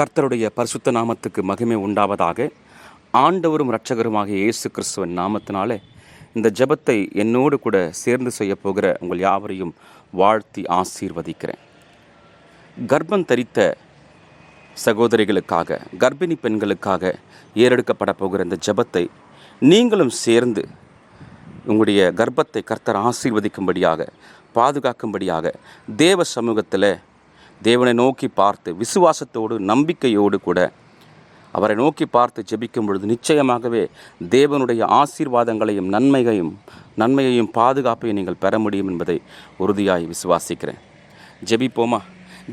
கர்த்தருடைய பரிசுத்த நாமத்துக்கு மகிமை உண்டாவதாக ஆண்டவரும் இரட்சகருமாகிய இயேசு கிறிஸ்துவின் நாமத்தினாலே இந்த ஜெபத்தை என்னோடு கூட சேர்ந்து செய்ய போகிற உங்கள் யாவரையும் வாழ்த்தி ஆசீர்வதிக்கிறேன். கர்ப்பம் தரித்த சகோதரிகளுக்காக கர்ப்பிணி பெண்களுக்காக ஏறெடுக்கப்பட போகிற இந்த ஜெபத்தை நீங்களும் சேர்ந்து உங்களுடைய கர்ப்பத்தை கர்த்தர் ஆசீர்வதிக்கும்படியாக பாதுகாக்கும்படியாக தேவ சமூகத்தில் தேவனை நோக்கி பார்த்து விசுவாசத்தோடு நம்பிக்கையோடு கூட அவரை நோக்கி பார்த்து ஜெபிக்கும் பொழுது நிச்சயமாகவே தேவனுடைய ஆசீர்வாதங்களையும் நன்மையையும் நன்மையையும் பாதுகாப்பையும் நீங்கள் பெற முடியும் என்பதை உறுதியாய் விசுவாசிக்கிறேன். ஜெபிப்போமா?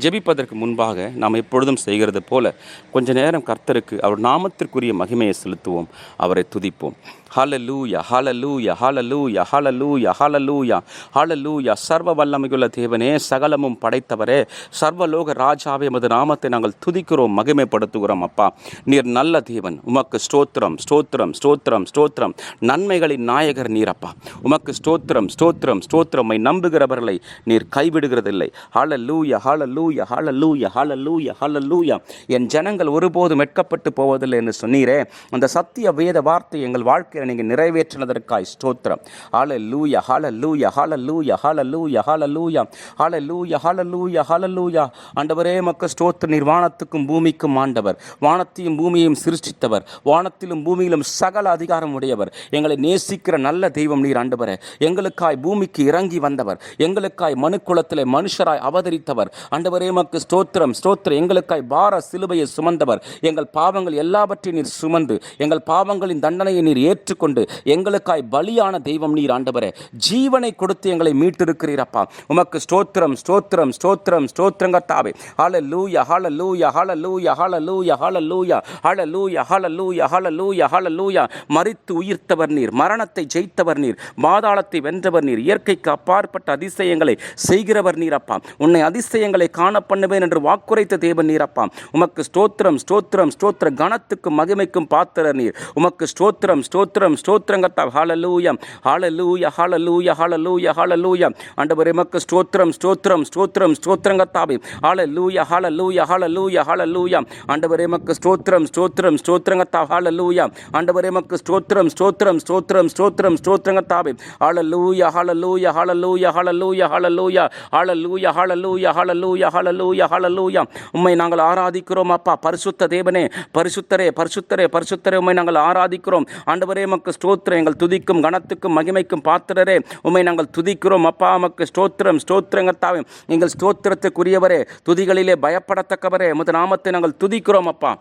ஜெபிப்பதற்கு முன்பாக நாம் எப்பொழுதும் செய்கிறது போல கொஞ்ச நேரம் கர்த்தருக்கு அவர் நாமத்திற்குரிய மகிமையை செலுத்துவோம் அவரை துதிப்போம். ஹalleluya ஹalleluya ஹalleluya ஹalleluya ஹalleluya ஹalleluya சர்வ வல்லமையுள்ள தேவனே சகலமும் படைத்தவரே சர்வலோக ராஜாவே எமது நாமத்தை நாங்கள் துதிக்கிறோம் மகிமைப்படுத்துகிறோம் அப்பா. நீர் நல்ல தேவன் உமக்கு ஸ்தோத்திரம் ஸ்தோத்திரம் ஸ்தோத்திரம் ஸ்தோத்திரம். நன்மைகளின் நாயகர் நீர் அப்பா. உமக்கு ஸ்தோத்திரம் ஸ்தோத்திரம் ஸ்தோத்திரமை. நம்புகிறவர்களை நீர் கைவிடுகிறதில்லை. ஹalleluya ஹalleluya ஹalleluya ஹalleluya ஹalleluya என் ஜனங்கள் ஒருபோதும் வெட்கப்பட்டு போவதில்லை என்று சொன்னீரே. அந்த சத்திய வேத வார்த்தை எங்கள் வாழ்க்கை வாழ்க்கையில் நீங்கள் நிறைவேற்றினதற்காய் ஸ்தோத்திரம். ஹalleluya ஹalleluya ஹalleluya ஹalleluya ஹalleluya ஹalleluya ஹalleluya ஹalleluya ஆண்டவரே மக்க ஸ்தோத்திர நீர் வானத்துக்கும் பூமிக்கும் ஆண்டவர். வானத்தையும் பூமியையும் சிருஷ்டித்தவர். வானத்திலும் பூமியிலும் சகல அதிகாரம் உடையவர். எங்களை நேசிக்கிற நல்ல தெய்வம் நீர் ஆண்டவர். எங்களுக்காய் பூமிக்கு இறங்கி வந்தவர். எங்களுக்காய் மனுக்குலத்திலே மனுஷராய் அவதரித்தவர். ஆண்டவரே மக்கு ஸ்தோத்திரம் ஸ்தோத்திரம். எங்களுக்காய் பார சிலுவையை சுமந்தவர். எங்கள் பாவங்கள் எல்லாவற்றையும் நீர் சுமந்து எங்கள் பாவங்களின் தண்டனையை நீர் ஏற்று ஏற்றுக்கொண்டு எங்களுக்காய் பலியான தெய்வம் நீர் ஆண்டவரே. ஜீவனை கொடுத்து எங்களை மீட்டிருக்கிறீரப்பா. உமக்கு ஸ்தோத்திரம் ஸ்தோத்திரம் ஸ்தோத்திரம் ஸ்தோத்திரங்கத்தாவே ஹalleluya ஹalleluya ஹalleluya ஹalleluya ஹalleluya ஹalleluya ஹalleluya ஹalleluya ஹalleluya. மறித்து உயிர்த்தவர் நீர் மரணத்தை ஜெயித்தவர் நீர் பாதாளத்தை வென்றவர் நீர் இயற்கைக்கு அப்பாற்பட்ட அதிசயங்களை செய்கிறவர் நீரப்பா. உன்னை அதிசயங்களை காண பண்ணுவேன் என்று வாக்குரைத்த தேவன் நீரப்பா. உமக்கு ஸ்தோத்திரம் ஸ்தோத்திரம் ஸ்தோத்திர கணத்துக்கும் மகிமைக்கும் பாத்திரர் நீர். உமக்கு ஸ்தோத்திரம் ஸ்தோத்திரம் ஸ்தோத்திரம் ஸ்தோத்திரம் கத்தா ஹalleluya ஹalleluya ஹalleluya ஹalleluya ஹalleluya ஆண்டவரே உமக்கு ஸ்தோத்திரம் ஸ்தோத்திரம் ஸ்தோத்திரம் ஸ்தோத்திரம் ஸ்தோத்திரங்கத்தாவே ஹalleluya ஹalleluya ஹalleluya ஹalleluya ஆண்டவரே உமக்கு ஸ்தோத்திரம் ஸ்தோத்திரம் ஸ்தோத்திரம் கத்தா ஹalleluya ஆண்டவரே உமக்கு ஸ்தோத்திரம் ஸ்தோத்திரம் ஸ்தோத்திரம் ஸ்தோத்திரம் ஸ்தோத்திரம் ஸ்தோத்திரங்கத்தாவே ஹalleluya ஹalleluya ஹalleluya ஹalleluya ஹalleluya ஹalleluya ஹalleluya ஹalleluya ஹalleluya ஹalleluya உம்மை நாங்கள் ஆராதிக்கிறோம் அப்பா பரிசுத்த தேவனே பரிசுத்தரே பரிசுத்தரே பரிசுத்தரே உம்மை நாங்கள் ஆராதிக்கிறோம் ஆண்டவரே மக்கு ஸ்தோத்திரம். எங்கள் துதிக்கும் கணத்துக்கும் மகிமைக்கும் பாத்திரரே. உம்மை நாங்கள் துதிக்கிறோம். அப்பா அமக்கு ஸ்தோத்திரம். ஸ்தோத்திரங்கத்தாவே எங்கள் ஸ்தோத்திரத்துக்குரியவரே. துதிகளிலே பயப்படத்தக்கவரே. முத நாமத்தை நாங்கள் துதிக்கிறோம் அப்பா.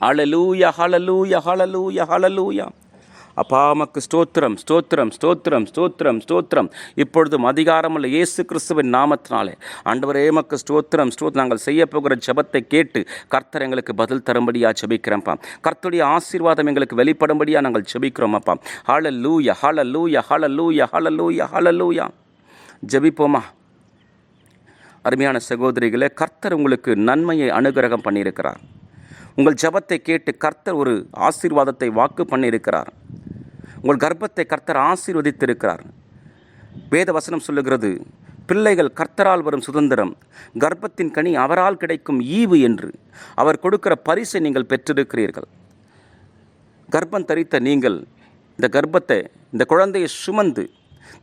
Hallelujah hallelujah hallelujah hallelujah. அப்பா மக்கு ஸ்தோத்திரம் ஸ்தோத்திரம் ஸ்தோத்திரம் ஸ்தோத்திரம் ஸ்தோத்திரம். இப்பொழுதும் அதிகாரமுள்ள இயேசு கிறிஸ்துவின் நாமத்தினாலே. ஆண்டவரே மக்கு ஸ்தோத்திரம் ஸ்தோத் நாங்கள் செய்ய போகிற ஜெபத்தை கேட்டு கர்த்தர் எங்களுக்கு பதில் தரும்படியாக ஜபிக்கிறோம்ப்பா கர்த்தருடைய ஆசீர்வாதம் எங்களுக்கு வெளிப்படும்படியாக நாங்கள் ஜெபிக்கிறோம் அப்பா. ஹalleluya ஹalleluya ஹalleluya ஹalleluya லூயா ஜபிப்போமா? அருமையான சகோதரிகளே கர்த்தர் உங்களுக்கு நன்மையை அனுகிரகம் பண்ணியிருக்கிறார். உங்கள் ஜெபத்தை கேட்டு கர்த்தர் ஒரு ஆசீர்வாதத்தை வாக்கு பண்ணியிருக்கிறார். உங்கள் கர்ப்பத்தை கர்த்தர் ஆசீர்வதித்திருக்கிறார். வேத வசனம் சொல்லுகிறது பிள்ளைகள் கர்த்தரால் வரும் சுதந்திரம் கர்ப்பத்தின் கனி அவரால் கிடைக்கும் ஈவு என்று. அவர் கொடுக்கிற பரிசை நீங்கள் பெற்றிருக்கிறீர்கள். கர்ப்பம் தரித்த நீங்கள் இந்த கர்ப்பத்தை இந்த குழந்தையை சுமந்து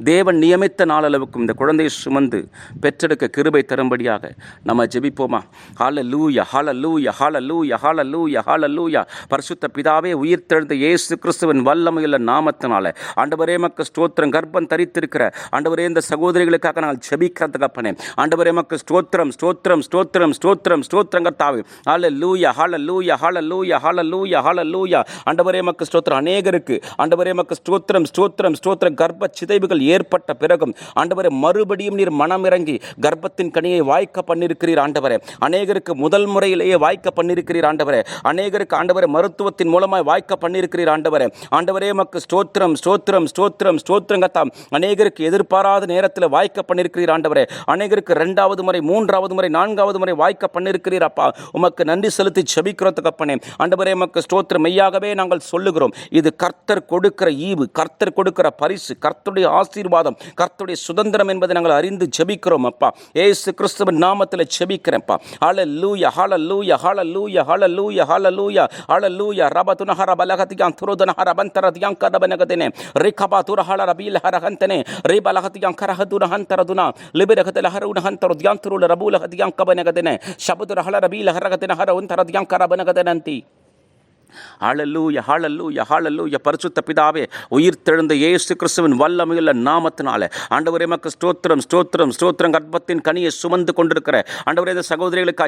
தேவன் நியமித்த நாளளவுக்கும் இந்த குழந்தையை சுமந்து பெற்றெடுக்க கிருபை தரும்படியாக நம்ம ஜெபிப்போமா? ஹால லூயா ஹால லூயா ஹால லூயா ஹால லூயா ஹால லூயா பரிசுத்த பிதாவே உயிர்த்தெழுந்த இயேசு கிறிஸ்துவின் வல்லமையுள்ள நாமத்தினால. ஆண்டவரே மக்க ஸ்தோத்திரம். கர்ப்பம் தரித்திருக்கிற ஆண்டவரே இந்த சகோதரிகளுக்காக நாங்கள் ஜெபிக்கிறதுக்கப்பனே ஆண்டவரே மக்க ஸ்தோத்திரம் ஸ்தோத்திரம் ஸ்தோத்திரம் ஸ்தோத்திரம் ஸ்தோத்திரங்கத்தாவே ஹால லூயா ஹால லூயா ஹால லூயா ஹால லூயா ஹால லூயா ஆண்டவரே மக்க ஸ்தோத்திரம். அநேகருக்கு ஆண்டவரே மக்க ஸ்தோத்திரம் ஸ்தோத்திரம் ஸ்தோத்திரம். கர்ப்ப சிதைவுகள் ஏற்பட்ட பிறகும் ஆண்டவரே மறுபடியும் நீர் மனமிறங்கி கர்ப்பத்தின் கனியை வாய்க்க பண்ணியிருக்கிறீர் ஆண்டவரே. அநேகருக்கு முதல் முறையிலேயே வாய்க்க பண்ணியிருக்கிறீர் ஆண்டவரே. அநேகருக்கு ஆண்டவரே மருத்துவத்தின் மூலமாய் வாய்க்க பண்ணியிருக்கிறீர் ஆண்டவரே. ஆண்டவரே மக்கு ஸ்தோத்திரம் ஸ்தோத்திரம் ஸ்தோத்திரம் ஸ்தோத்திரங்கத்தாம் அநேகருக்கு எதிர்பாராத நேரத்தில் வாய்க்க பண்ணியிருக்கிறீர் ஆண்டவரே. அநேகருக்கு ரெண்டாவது முறை மூன்றாவது முறை நான்காவது முறை வாய்க்க பண்ணியிருக்கிறீர் அப்பா. உமக்கு நன்றி செலுத்தி செபிக்கிறோம் அப்பனே ஆண்டவரே மக்கு ஸ்தோத்திரம். மெய்யாகவே நாங்கள் சொல்லுகிறோம். இது கர்த்தர் கொடுக்கிற ஈவு கர்த்தர் கொடுக்கிற பரிசு கர்த்தருடைய ஆசீர்வாதம். கர்த்தருடைய சுதந்திரம் என்பதை நாங்கள் அறிந்து ஜெபிக்கிறோம் அப்பா. ஏசு கிறிஸ்துவின் நாமத்தில் ஜெபிக்கிறேன்ப்பா. ஹால லூயா ஹால லூயா ஹால லூயா ஹால லூயா ஹால லூயா ஹால லூயா ரப துனஹர பலகதியாம் துரோதனஹர பந்தரதியாம் கதபனகதினே. ரிகபா துரஹல ரபீல் ஹரஹந்தனே ரி பலகதியாம் கரஹதுனஹந்தரதுனா லிபிரகதல ஹருணஹந்தரதியாம் துருள ரபூலகதியாம் கபனகதினே. ஷபதுரஹல ரபீல் ஹரகதின ஹரவுன் தரதியாம் கரபனகதனந்தி. ஆளல்லூய ஹாளல்லூய ஹாளல்லூய பரிசுத்த பிதாவே உயிர்த்தெழுந்த இயேசு கிறிஸ்துவின் வல்லமையுள்ள நாமத்தினால. ஆண்டவரே மக்கு ஸ்தோத்திரம் ஸ்தோத்திரம் ஸ்தோத்திரம். கர்ப்பத்தின் கனியை சுமந்து கொண்டிருக்கிற ஆண்டவரே இந்த சகோதரிகளுக்கு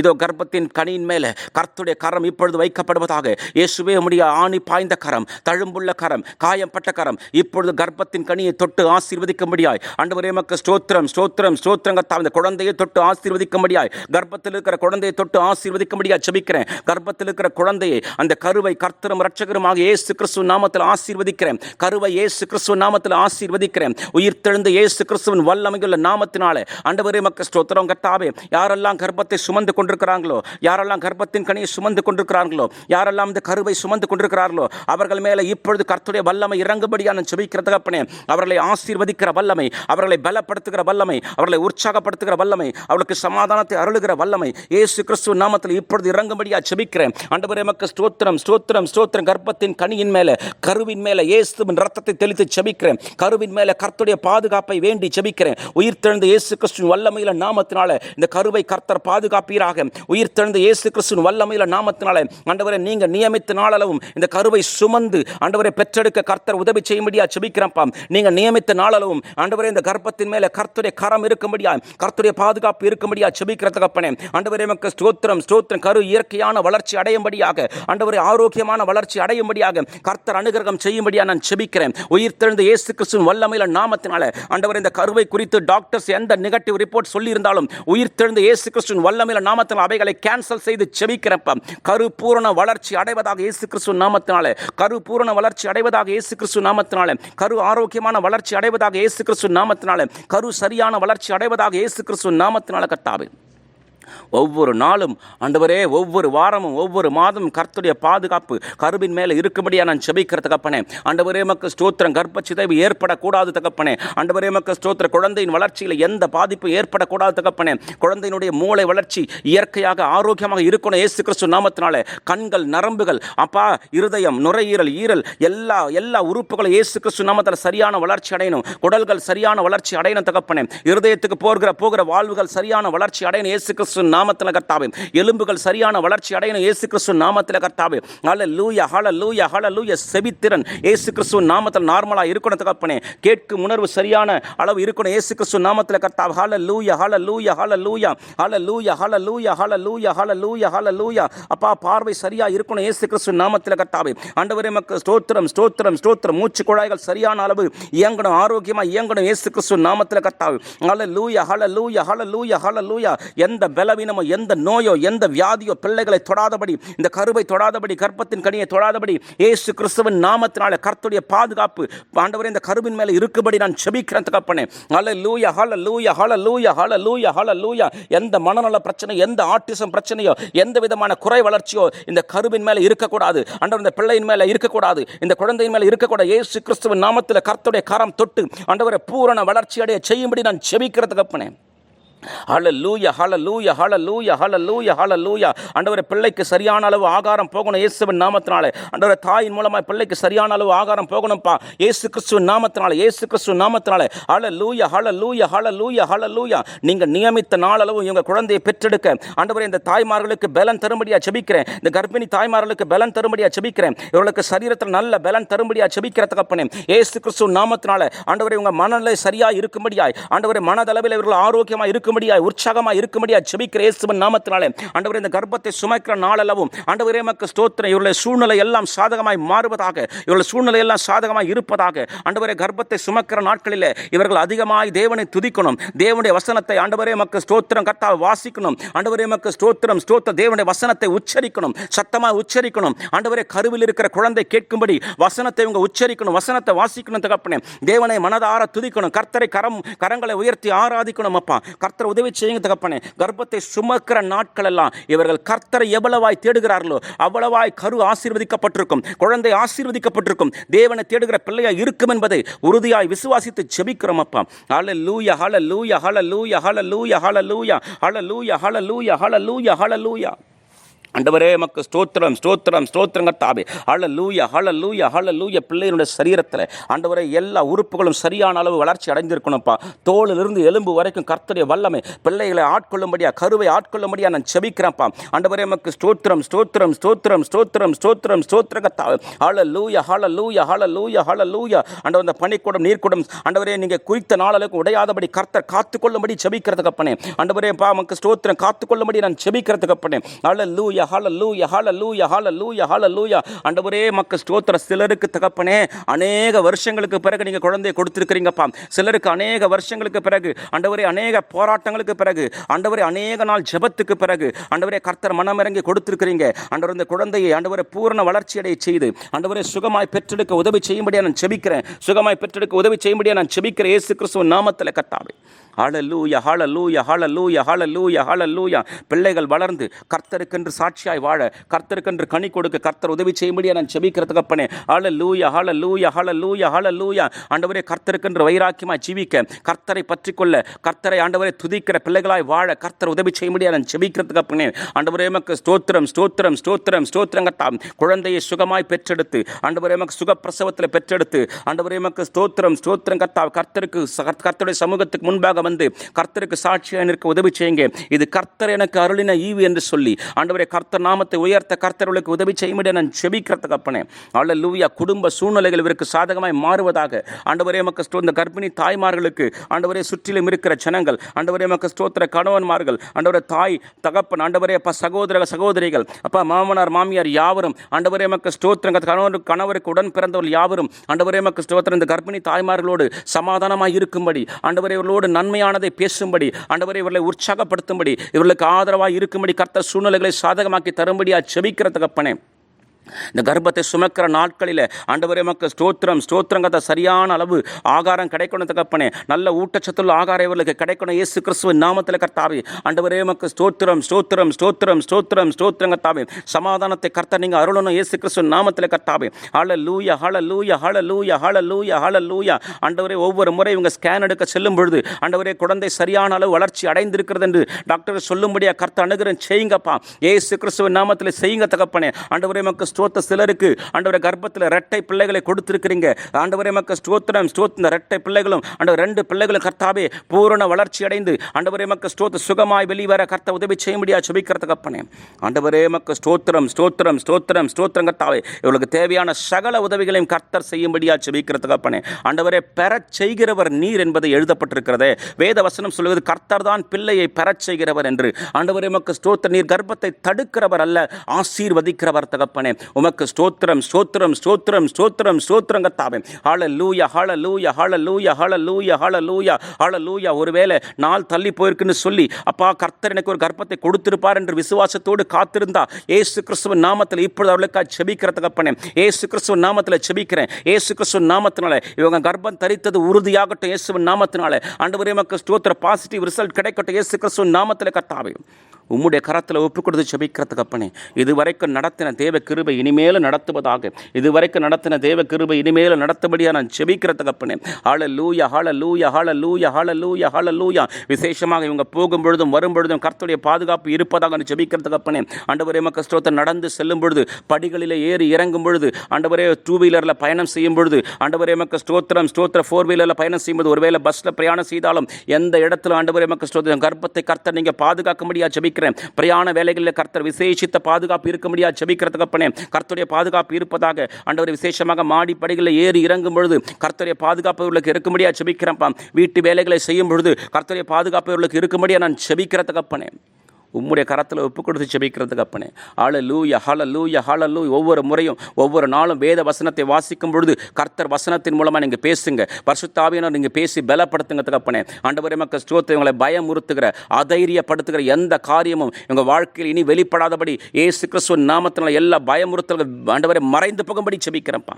இதோ கர்ப்பத்தின் கனியின் மேலே கர்த்துடைய கரம் இப்பொழுது வைக்கப்படுவதாக. இயேசுவே உடைய ஆணி பாய்ந்த கரம் தழும்புள்ள கரம் காயம்பட்ட கரம் இப்பொழுது கர்ப்பத்தின் கனியை தொட்டு ஆசீர்வதிக்கும்படியாய். ஆண்டவரே மக்கு ஸ்தோத்திரம் ஸ்தோத்திரம் ஸ்தோத்திரம். கர்த்தா இந்த குழந்தையை தொட்டு ஆசீர்வதிக்கும்படியாய். கர்ப்பத்தில் இருக்கிற குழந்தையை தொட்டு ஆசீர்வதிக்கும்படியாய் செபிக்கிறேன். கர்ப்பத்தில் இருக்கிற குழந்தையை அந்த கருவை கர்த்தரும் ரட்சகருமாக இயேசு கிறிஸ்துவ நாமத்தில் ஆசீர்வதிக்கிறேன். கருவை இயேசு கிறிஸ்துவ நாமத்தில் ஆசீர்வதிக்கிறேன். உயிர்த்தெழுந்த இயேசு கிறிஸ்துவின் வல்லமையுள்ள நாமத்தினாலே அண்டவரே மக்கள் ஸ்தோத்திரம் கட்டாவே யாரெல்லாம் கர்ப்பத்தை சுமந்து கொண்டிருக்கிறாங்களோ யாரெல்லாம் கர்ப்பத்தின் கனியை சுமந்து கொண்டிருக்கிறார்களோ யாரெல்லாம் இந்த கருவை சுமந்து கொண்டிருக்கிறார்களோ அவர்கள் மேலே இப்பொழுது கர்த்துடைய வல்லமை இறங்கும்படியான செபிக்கிற தகப்பனே அவர்களை ஆசீர்வதிக்கிற வல்லமை அவர்களை பலப்படுத்துகிற வல்லமை அவர்களை உற்சாகப்படுத்துகிற வல்லமை அவர்களுக்கு சமாதானத்தை அருளுகிற வல்லமை இயேசு கிறிஸ்துவ நாமத்தில் இப்பொழுது இறங்கும்படியாக செபிக்கிறேன் அண்டவரே மக்கள் ஸ்தோத்திரம் ஸ்தோத்திரம் ஸ்தோத்திரம். கர்ப்பத்தின் கனியின் மேலே கருவின் மேலே இயேசுவின் ரத்தத்தை தெளித்து செபிக்கிறேன். கருவின் மேலே கர்த்துடைய பாதுகாப்பை வேண்டி செபிக்கிறேன். உயிர்த்தெழுந்த இயேசு கிறிஸ்துவின் வல்லமையில நாமத்தினால இந்த கருவை கர்த்தர் பாதுகாப்பீராக. உயிர்த்தெழுந்த இயேசு கிறிஸ்துவின் வல்லமையில நாமத்தினால ஆண்டவரை நீங்க நியமித்த நாளளவும் இந்த கருவை சுமந்து ஆண்டவரை பெற்றெடுக்க கர்த்தர் உதவி செய்யும்படியா செபிக்கிறப்பா நீங்க நியமித்த நாளளவும் ஆண்டவரே இந்த கர்ப்பத்தின் மேலே கர்த்துடைய கரம் இருக்கும்படியா கர்த்துடைய பாதுகாப்பு இருக்கும்படியா செபிக்கிற தகப்பனே ஆண்டவரே மக்கள் ஸ்தோத்திரம் ஸ்தோத்திரம். கரு இயற்கையான வளர்ச்சி அடையும்படியாக ஆண்டவரே ஆரோக்கியமான வளர்ச்சி அடையும்படியாக கர்த்தர் அனுகிரகம் செய்யும்படியா நான் செபிக்கிறேன். உயிர்த்தெழுந்த இயேசு கிறிஸ்துவின் வல்லமையில நாமத்தினால ஆண்டவர் இந்த கருவை குறித்து டாக்டர்ஸ் எந்த நெகட்டிவ் ரிப்போர்ட் சொல்லியிருந்தாலும் உயிர்த்தெழுந்த இயேசு கிறிஸ்துவின் வல்லமையில நாமத்தினால் அவைகளை கேன்சல் செய்து செபிக்கிறப்ப கரு பூரண வளர்ச்சி அடைவதாக இயேசு கிறிஸ்து நாமத்தினால கரு பூரண வளர்ச்சி அடைவதாக இயேசு கிறிஸ்து நாமத்தினால கரு ஆரோக்கியமான வளர்ச்சி அடைவதாக இயேசு கிறிஸ்து நாமத்தினால கரு சரியான வளர்ச்சி அடைவதாக இயேசு கிறிஸ்து நாமத்தினால கத்தாவே ஒவ்வொரு நாளும் ஆண்டவரே ஒவ்வொரு வாரமும் ஒவ்வொரு மாதமும் கர்த்தருடைய பாதுகாப்பு கருவின் மேலே இருக்கும்படியா நான் செபிக்கிற தகப்பனே. ஆண்டவரே மக்கள் ஸ்தோத்திரம். கர்ப்பச்சிதைவு ஏற்படக்கூடாது தகப்பனே. ஆண்டவரே மக்கள் ஸ்தோத்திர குழந்தையின் வளர்ச்சியில் எந்த பாதிப்பும் ஏற்படக்கூடாது தகப்பனே. குழந்தையினுடைய மூளை வளர்ச்சி இயற்கையாக ஆரோக்கியமாக இருக்கணும் ஏசு கிறிஸ்து நாமத்தினாலே. கண்கள் நரம்புகள் அப்பா இருதயம் நுரையீரல் ஈரல் எல்லா எல்லா உறுப்புகளும் ஏசு கிறிஸ்து நாமத்தில் சரியான வளர்ச்சி அடையணும். குடல்கள் சரியான வளர்ச்சி அடையணும் தகப்பனே. இருதயத்துக்கு போகிற போகிற வாழ்வுகள் சரியான வளர்ச்சி அடையணும் ஏசு கிறிஸ்து நாமத்தில் கர்த்தாவே. எலும்புகள் சரியான வளர்ச்சி அடையணும். ஏசு கிறிஸ்து நாமத்தில் கர்த்தாவே. ஹல லூயா ஹல லூயா ஹல லூயா செவித்திறன் ஏசு கிறிஸ்து நாமத்தில் நார்மலாக இருக்கணும் தகப்பனே. கேட்கும் உணர்வு சரியான அளவு இருக்கணும். ஏசு கிறிஸ்து நாமத்தில் கர்த்தாவே. ஹல லூயா ஹல லூயா ஹல லூயா ஹல லூயா ஹல லூயா ஹல லூயா ஹல லூயா ஹல லூயா அப்பா பார்வை சரியா இருக்கணும். ஏசு கிறிஸ்து நாமத்தில் கர்த்தாவே. ஆண்டவரே மக்கள் ஸ்தோத்திரம் ஸ்தோத்திரம் ஸ்தோத்திரம். மூச்சு குழாய்கள் சரியான அளவு இயங்கணும். ஆரோக்கியமா இயங்கணும். ஏசு கிறிஸ்து நாமத்தில் கர்த்தாவே. ஹல லூயா ஹல லூயா ஹல லூயா ஹல லூயா எந்த பலவீனமோ எந்த நோயோ எந்த வியாதியோ பிள்ளைகளை தொடாதபடி இந்த கருவை தொடாதபடி கர்ப்பத்தின் கனியை தொடாதபடி ஏசு கிறிஸ்துவின் நாமத்தினால கர்த்துடைய பாதுகாப்பு ஆண்டவரே இந்த கருவின் மேலே இருக்கும்படி நான் செபிக்கிறேன் தகப்பனே. ஹல லூயா ஹல லூயா ஹல லூயா ஹல லூயா ஹல லூயா எந்த மனநல பிரச்சனை எந்த ஆட்டிசம் பிரச்சனையோ எந்த விதமான குறை வளர்ச்சியோ இந்த கருவின் மேலே இருக்கக்கூடாது. ஆண்டவர் இந்த பிள்ளையின் மேலே இருக்கக்கூடாது. இந்த குழந்தையின் மேலே இருக்கக்கூடாது. ஏசு கிறிஸ்துவின் நாமத்தில் கர்த்துடைய கரம் தொட்டு ஆண்டவரை பூரண வளர்ச்சி அடைய செய்யும்படி நான் ஹல லூயா ஹல லூயா ஹல லூயா ஹல லூயா ஹல லூயா அண்டவரை பிள்ளைக்கு சரியான அளவு ஆகாரம் போகணும் இயேசுவின் நாமத்தினாலே. அண்டவரை தாயின் மூலமாக பிள்ளைக்கு சரியான அளவு ஆகாரம் போகணும்ப்பா ஏசு கிறிஸ்துவின் நாமத்தினாலே ஏசு கிறிஸ்துவின் நாமத்தினாலே. ஹல லூயா ஹல லூய ஹல லூய ஹல லூயா நீங்கள் நியமித்த நாளளவு இவங்க குழந்தையை பெற்றெடுக்க. அண்டவரை இந்த தாய்மார்களுக்கு பலன் தரும்படியாக செபிக்கிறேன். இந்த கர்ப்பிணி தாய்மார்களுக்கு பலன் தரும்படியாக செபிக்கிறேன். இவர்களுக்கு சரீரத்தில் நல்ல பலன் தரும்படியாக செபிக்கிற தகப்பனே ஏசு கிறிஸ்துவின் நாமத்தினால. அண்டவர் இவங்க மனநிலை சரியாக இருக்கும்படியாய். அண்டவர் மனதளவில் இவர்கள் ஆரோக்கியமாக இருக்கு இருக்கும்படியாய் உற்சாகமா இருக்கும்படியாய் செபிக்கிற இயேசுவின் நாமத்தினாலே. ஆண்டவரே இந்த கர்ப்பத்தை சுமைக்கிற நாளளவும் ஆண்டவரே மக்கு ஸ்தோத்திரம். இவருடைய சூழ்நிலை எல்லாம் சாதகமாய் மாறுவதாக இவருடைய சூழ்நிலை எல்லாம் சாதகமாய் இருப்பதாக ஆண்டவரே கர்ப்பத்தை சுமக்கிற நாட்களிலே இவர்கள் அதிகமாய் தேவனை துதிக்கணும். தேவனுடைய வசனத்தை ஆண்டவரே மக்கு ஸ்தோத்திரம் கர்த்தா வாசிக்கணும். ஆண்டவரே மக்கு ஸ்தோத்திரம் ஸ்தோத்திர தேவனுடைய வசனத்தை உச்சரிக்கணும். சத்தமாக உச்சரிக்கணும். ஆண்டவரே கருவில் இருக்கிற குழந்தை கேட்கும்படி வசனத்தை இவங்க உச்சரிக்கணும். வசனத்தை வாசிக்கணும் தகப்பனே. தேவனை மனதார துதிக்கணும். கர்த்தரை கரம் கரங்களை உயர்த்தி ஆராதிக்கணும் அப்பா. கர்த்த கர்த்தர் உதவி செய்யுங்க தகப்பனே. கர்ப்பத்தை சுமக்கிற நாட்கள் எல்லாம் இவர்கள் கர்த்தரை எவ்வளவாய் தேடுகிறார்களோ அவ்வளவாய் கரு ஆசீர்வதிக்கப்பட்டிருக்கும் குழந்தை ஆசீர்வதிக்கப்பட்டிருக்கும் தேவனை தேடுகிற பிள்ளையா இருக்கும் என்பதை உறுதியாய் விசுவாசித்து செபிக்கிறோம் அப்பா. ஹalleluya ஹalleluya ஹalleluya ஹalleluya ஹalleluya ஹalleluya ஹalleluya ஹalleluya ஹalleluya. அண்டவரே மக்கு ஸ்தோத்திரம் ஸ்தோத்திரம் ஸ்தோத்திரங்க தாபே ஹல லூய ஹல லூய ஹல லூய பிள்ளையினுடைய சரீரத்தில் ஆண்டவரே எல்லா உறுப்புகளும் சரியான அளவு வளர்ச்சி அடைந்திருக்கணும்ப்பா. தோளிலிருந்து எலும்பு வரைக்கும் கர்த்தருடைய வல்லமை பிள்ளைகளை ஆட்கொள்ளும்படியா கருவை ஆட்கொள்ளும்படியா நான் செபிக்கிறேன்ப்பா. ஆண்டவரே மக்கு ஸ்தோத்திரம் ஸ்தோத்திரம் ஸ்தோத்திரம் ஸ்தோத்திரம் ஸ்தோத்திரம் ஹள லூய ஹள ஹalleluya ஹல லூய ஆண்டவர் அந்த பனிக்கூடம் நீர்க்கூடம் ஆண்டவரே நீங்கள் குறித்த நாளளவுக்கு உடையாதபடி கர்த்தர் காத்துக்கொள்ளும்படி செபிக்கிறதுக்கு அப்பனே ஆண்டவரே பா மக்கு ஸ்தோத்திரம் காத்துக்கொள்ளும்படி நான் செபிக்கிறதுக்கு அப்பனே ஹalleluya ஹalleluya ஹalleluya ஹalleluya ஹalleluya. ஆண்டவரே மக்கள் ஸ்தோத்திர சிலருக்கு தகப்பனே அநேக வருஷங்களுக்கு பிறகு நீங்கள் குழந்தையை கொடுத்துருக்கிறீங்கப்பா. சிலருக்கு அநேக வருஷங்களுக்கு பிறகு ஆண்டவரே அநேக போராட்டங்களுக்கு பிறகு ஆண்டவரே அநேக நாள் ஜெபத்துக்கு பிறகு ஆண்டவரே கர்த்தர் மனமிறங்கி கொடுத்துருக்கிறீங்க. ஆண்டவர் இந்த குழந்தையை ஆண்டவரை பூர்ண வளர்ச்சி அடைய செய்து ஆண்டவரே சுகமாய் பெற்றெடுக்க உதவி செய்யும்படியா நான் செபிக்கிறேன் சுகமாய் பெற்றெடுக்க உதவி செய்யும்படியா நான் செபிக்கிறேன் இயேசு கிறிஸ்துவ நாமத்தில் கத்தாவே hallelujah hallelujah hallelujah hallelujah hallelujah பிள்ளைகள் வளர்ந்து கர்த்தருக்கென்று சாட்சியாய் வாழ கர்த்தருக்கென்று கனி கொடுக்க கர்த்தர் உதவி செய்யும்படியா நான் செபிக்கிறதுக்கு அப்பனே ஹாலல்லூயா ஹாலல்லூயா ஹாலல்லூயா ஹாலல்லூயா ஆண்டவரே கர்த்தருக்கென்று வைராக்கியமாய் ஜீவிக்க கர்த்தரை பற்றிக்கொள்ள கர்த்தரை ஆண்டவரை துதிக்கிற பிள்ளைகளாய் வாழ கர்த்தர் உதவி செய்யும்படியா நான் செபிக்கிறதுக்கு அப்பனே ஆண்டவரே மக்கு ஸ்தோத்திரம் ஸ்தோத்திரம் ஸ்தோத்திரம் ஸ்தோத்திரம் கட்டாம் குழந்தையை சுகமாய் பெற்றெடுத்து ஆண்டவரே மக்கு சுகப்பிரசவத்தில் பெற்றெடுத்து ஆண்டவரே மக்கு ஸ்தோத்திரம் ஸ்தோத்திரம் கர்த்தா கர்த்தருக்கு கர்த்தருடைய சமூகத்துக்கு முன்பாக வந்து கர்த்தருக்கு சாட்சியாக நிற்க உதவி செய்யுங்க. இது கர்த்தர் எனக்கு அருளின ஈவு என்று சொல்லி. ஆண்டவரே கர்த்தர் நாமத்தை உயர்த்த கர்த்தர்களுக்கு உதவி செய்யும்படி நான் செபிக்கிறதுக்கு அப்பனே. அல்ல லூவியா குடும்ப சூழ்நிலைகள் இவருக்கு சாதகமாய் மாறுவதாக. ஆண்டவரே மக்க இந்த கர்ப்பிணி தாய்மார்களுக்கு ஆண்டவரே சுற்றிலும் இருக்கிற ஜனங்கள் ஆண்டவரே மக்க ஸ்தோத்திர கணவன்மார்கள் ஆண்டவரே தாய் தகப்பன் ஆண்டவரே அப்பா சகோதர சகோதரிகள் அப்பா மாமனார் மாமியார் யாவரும் ஆண்டவரே மக்க ஸ்தோத்திரங்க கணவர் கணவருக்கு உடன் பிறந்தவர்கள் யாவரும் ஆண்டவரே மக்க ஸ்தோத்திரம் இந்த கர்ப்பிணி தாய்மார்களோடு சமாதானமாக இருக்கும்படி ஆண்டவரே இவர்களோடு நன்மையானதை பேசும்படி ஆண்டவரை இவர்களை உற்சாகப்படுத்தும்படி இவர்களுக்கு ஆதரவாக இருக்கும்படி கர்த்த சூழ்நிலைகளை சாதகமாக்கி தரும்படியாக செபிக்கிற தகப்பனே இந்த கர்ப்பத்தை சுமக்கிற நாட்களில் ஆண்டவரே மக்கள் ஸ்தோத்திரம் ஸ்தோத்திரங்கிறத சரியான அளவு ஆகாரம் கிடைக்கணும் தகப்பனே. நல்ல ஊட்டச்சத்துள்ள ஆகாரம் இவர்களுக்கு கிடைக்கணும். இயேசு கிறிஸ்துவின் நாமத்தில் கர்த்தாவே ஆண்டவரே மக்கள் ஸ்தோத்திரம் ஸ்தோத்திரம் ஸ்தோத்திரம் ஸ்தோத்திரம் ஸ்தோத்திரங்கத்தாவே சமாதானத்தை கர்த்த நீங்கள் அருளணும். இயேசு கிறிஸ்துவின் நாமத்தில் கர்த்தாவே. ஹல லூயா ஹல லூயா ஹல லூயா ஹல லூயா ஹல லூயா ஆண்டவரே ஒவ்வொரு முறை இவங்க ஸ்கேன் எடுக்க செல்லும் பொழுது ஆண்டவரே குழந்தை சரியான அளவு வளர்ச்சி அடைந்திருக்கிறது என்று டாக்டர் சொல்லும்படியாக கர்த்த அணுகிறேன் செய்யுங்கப்பா. ஏசு கிறிஸ்துவின் நாமத்தில் செய்யுங்க தகப்பனே. ஆண்டவரே மக்கள் ஸ்தோத்த சிலருக்கு. ஆண்டவரை கர்ப்பத்தில் ரெட்டை பிள்ளைகளை கொடுத்துருக்கிறீங்க. ஆண்டவரே மக்கள் ஸ்தோத்திரம் ஸ்தோத் ரெட்டை பிள்ளைகளும். ஆண்டவர் ரெண்டு பிள்ளைகளும் கர்த்தாவே பூரண வளர்ச்சி அடைந்து. ஆண்டவரே மக்கள் ஸ்தோத்த சுகமாய் வெளிவர கர்த்த உதவி செய்ய முடியாது சுபிக்கிற கப்பனே ஆண்டவரே மக்கள் ஸ்தோத்திரம் ஸ்தோத்திரம் ஸ்தோத்திரம் ஸ்தோத்திரம் கர்த்தாவே. இவளுக்கு தேவையான சகல உதவிகளையும் கர்த்தர் செய்யும்படியா செபிக்கிற கப்பனே ஆண்டவரே பெறச் செய்கிறவர் நீர் என்பது எழுதப்பட்டிருக்கிறதே. வேத வசனம் சொல்வது கர்த்தர் தான் பிள்ளையை பெறச் செய்கிறவர் என்று. ஆண்டவரே மக்கள் ஸ்தோத்திர நீர் கர்ப்பத்தை தடுக்கிறவர் அல்ல ஆசீர்வதிக்கிறவர் தகப்பனே. உமக்கு ஸ்தோத்திரம் ஸ்தோத்திரம் ஸ்தோத்திரம் ஸ்தோத்திரம் ஸ்தோத்திரம் கத்தாவே ஹால லூயா ஹால லூயா ஹால லூயா ஹால லூயா ஹால லூயா ஹால லூயா ஒருவேளை நாள் தள்ளி போயிருக்குன்னு சொல்லி அப்பா கர்த்தர் எனக்கு ஒரு கர்ப்பத்தை கொடுத்திருப்பார் என்று விசுவாசத்தோடு காத்திருந்தா ஏசு கிறிஸ்துவ நாமத்தில் இப்பொழுது அவளுக்காக செபிக்கிற தகப்பனே ஏசு கிறிஸ்துவ நாமத்தில் செபிக்கிறேன். ஏசு கிறிஸ்துவ நாமத்தினால இவங்க கர்ப்பம் தரித்தது உறுதியாகட்டும் இயேசுவின் நாமத்தினால. ஆண்டவரே மக்கள் ஸ்தோத்திர பாசிட்டிவ் ரிசல்ட் கிடைக்கட்டும் இயேசு கிறிஸ்துவ நாமத்தில் கத்தாவே உம்முடைய கரத்தில் ஒப்பு கொடுத்து செபிக்கிறதுக்கு அப்பனே இதுவரைக்கும் நடத்தின தேவ கிருபை இனிமேலும் நடத்துவதாக. இதுவரைக்கும் நடத்தின தேவ கிருபை இனிமேலும் நடத்தபடியாக நான் செபிக்கிற தகப்பனே. ஹால லூயா ஹால லூயா ஹால லூயா ஹால லூயா ஹால லூயா விசேஷமாக இவங்க போகும் பொழுதும் வரும் பொழுதும் கர்த்தருடைய பாதுகாப்பு இருப்பதாக நான் செபிக்கிற தகப்பனே. ஆண்டவரே மக்கள் ஸ்தோத்திரம். நடந்து செல்லும் பொழுது படிகளில் ஏறி இறங்கும் பொழுது ஆண்டவரே டூ வீலரில் பயணம் செய்யும் பொழுது ஆண்டவரே மக்கள் ஸ்தோத்திரம் ஸ்தோத்திர ஃபோர் வீலரில் பயணம் செய்யும்போது ஒருவேளை பஸ்ஸில் பிரயாணம் செய்தாலும் எந்த இடத்துல ஆண்டவரே மக்கள் ஸ்தோத்திரம் கர்ப்பத்தை கர்த்தர் நீங்கள் பாதுகாக்க முடியாது ஜபிக்கிறேன். பிரயாண வேலைகளில் கர்த்தர் விசேஷித்த பாதுகாப்பு இருக்கும்படியாக ஜெபிக்கிறதுக்கு தகப்பனே. கர்த்தருடைய பாதுகாப்பு இருப்பதாக ஆண்டவர் விசேஷமாக மாடி படிகளில் ஏறி இறங்கும் பொழுது கர்த்தருடைய பாதுகாப்பு இவர்களுக்கு இருக்கும்படியாக ஜெபிக்கிறேன்ப்பா வீட்டு வேலைகளை செய்யும் பொழுது கர்த்தருடைய பாதுகாப்பு இவர்களுக்கு இருக்கும்படியாக நான் செபிக்கிற தகப்பனேன் உம்முடைய கரத்தில் ஒப்பு கொடுத்து செபிக்கிறதுக்கு அப்பனே. ஆள லூய ஹால லூய ஹால லூ ஒவ்வொரு முறையும் ஒவ்வொரு நாளும் வேத வசனத்தை வாசிக்கும் பொழுது கர்த்தர் வசனத்தின் மூலமாக நீங்கள் பேசுங்க. பரிசுத்தாவியனர் நீங்கள் பேசி பலப்படுத்துங்க தகப்பனே ஆண்டவரே மக்கள் ஸ்தோத்திரம். இவங்களை பயமுறுத்துகிற அதைரியப்படுத்துகிற எந்த காரியமும் இவங்க வாழ்க்கையில் இனி வெளிப்படாதபடி ஏசு கிறிஸ்துவ நாமத்தினால் எல்லா பயமுறுத்தல்கள் ஆண்டவரை மறைந்து போகும்படி செபிக்கிறப்பா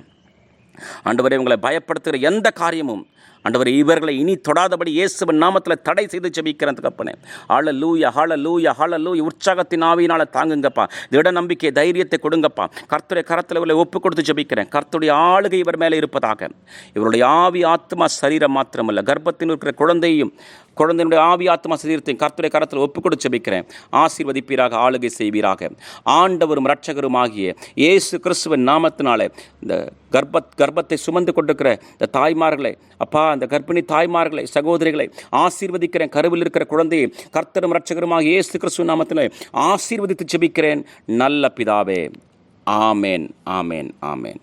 ஆண்டவரை உங்களை பயப்படுத்துகிற எந்த காரியமும் ஆண்டவர் இவர்களை இனி தொடாதபடி இயேசுவின் நாமத்தில் தடை செய்து ஜெபிக்கிறேன் தகப்பனே ஆள லூய ஹால லூய ஹால லூய உற்சாகத்தின் ஆவியினால் தாங்குங்கப்பா. திட நம்பிக்கை தைரியத்தை கொடுங்கப்பா. கர்த்தருடைய கரத்தில் இவளை ஒப்பு கொடுத்து ஜெபிக்கிறேன். கர்த்தருடைய ஆளுகை இவர் மேலே இருப்பதாக. இவருடைய ஆவி ஆத்மா சரீரம் மாத்திரமல்ல. கர்ப்பத்தில் இருக்கிற குழந்தையும் குழந்தையினுடைய ஆவி ஆத்மா சரீரத்தையும் கர்த்துடைய கரத்தில் ஒப்பு கொடுத்து ஜெபிக்கிறேன். ஆசீர்வதிப்பீராக ஆளுகை செய்வீராக. ஆண்டவரும் இரட்சகரும் ஆகிய இயேசு கிறிஸ்துவின் நாமத்தினாலே இந்த கர்ப்பத் கர்ப்பத்தை சுமந்து கொண்டிருக்கிற இந்த தாய்மார்களை அப்பா அந்த கர்ப்பிணி தாய்மார்களை சகோதரிகளை ஆசீர்வதிக்கிறேன். கருவில் இருக்கிற குழந்தையை கர்த்தரும் ரட்சகருமாக இயேசு கிறிஸ்து நாமத்தில் ஆசீர்வதித்து ஜெபிக்கிறேன். நல்ல பிதாவே. ஆமேன் ஆமேன் ஆமேன்.